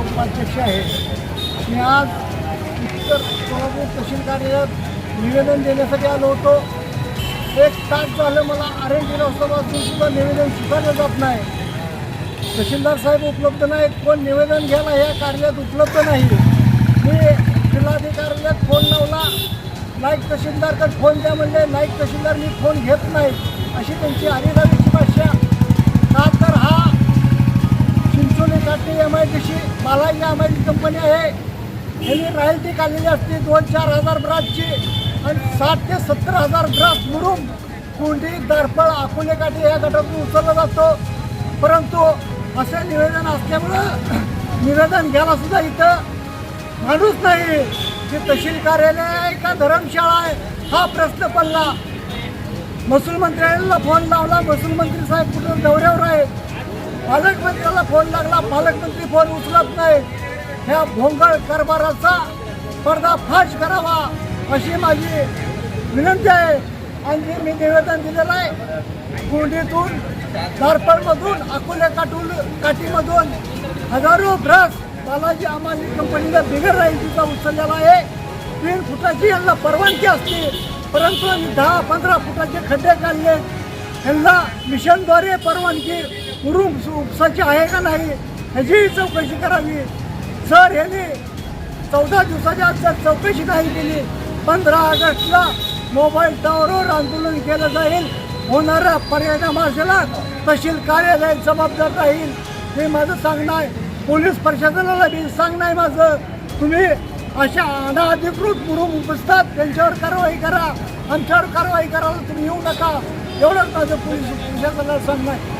मी आज उत्तर सोलापूर तहसील कार्यालयात निवेदन देण्यासाठी आलो होतो. एक तास झालं मला अरेंज दिवसापासून सुद्धा निवेदन स्वीकारलं जात नाही. तहसीलदार साहेब उपलब्ध नाहीत. कोण निवेदन घ्यायला या कार्यालयात उपलब्ध नाही. मी जिल्हाधिकाऱ्याला फोन लावला. नाईक तहसीलदारकडे फोन द्या म्हणले. नाईक तहसीलदार मी फोन घेत नाही. अशी त्यांची आदिवासीची भाषा M I D C Balaji M I D company आहे. यांनी रॉयल्टी काढलेली असते दोन चार हजार ब्रासची आणि साठ ते सत्तर हजार ब्रास मिळून कुंडी दारफळ अकोले काटे या गटातून उचलला जातो. परंतु असं निवेदन असल्यामुळं निवेदन घ्यायला सुद्धा इथं माणूस नाही. ते तहसील कार्यालय आहे का धर्मशाळा आहे हा प्रश्न पडला. महसूल मंत्र्यांना फोन लावला. महसूल मंत्री साहेब कुठं दौऱ्यावर आहे पालकमंत्री फोन लागला पालकमंत्री फोन उचलत नाही. ह्या भोंगळ कारभाराचा पर्दाफाश करावा अशी माझी विनंती आहे. आणि जे मी निवेदन दिलेलं आहे कुंडीतून दारपणमधून अकोले काटून काठीमधून हजारो ब्रस बालाजी अंबानी कंपनीला बिगर तिचा उचललेला आहे. तीन फुटाची यांना परवानगी असते परंतु दहा पंधरा फुटाचे खड्डे काढले. यांना मिशनद्वारे परवानगी रूम उपसाची आहे का नाही? ह्याचीही चौकशी करावी. सर ह्याने चौदा दिवसाच्या आत जर चौकशी नाही केली. पंधरा ऑगस्टला मोबाईल टावरवर आंदोलन केलं जाईल. होणाऱ्या परिणामाला तहसील कार्यालय जबाबदार राहील. हे माझं सांगणं आहे पोलीस प्रशासनाला बी सांगणं आहे माझं. तुम्ही अशा अनाधिकृत मुरुम उपसतात त्यांच्यावर कारवाई करा. आमच्यावर कारवाई करायला तुम्ही येऊ नका. एवढंच माझं पोलीस प्रशासनाला सांगणं आहे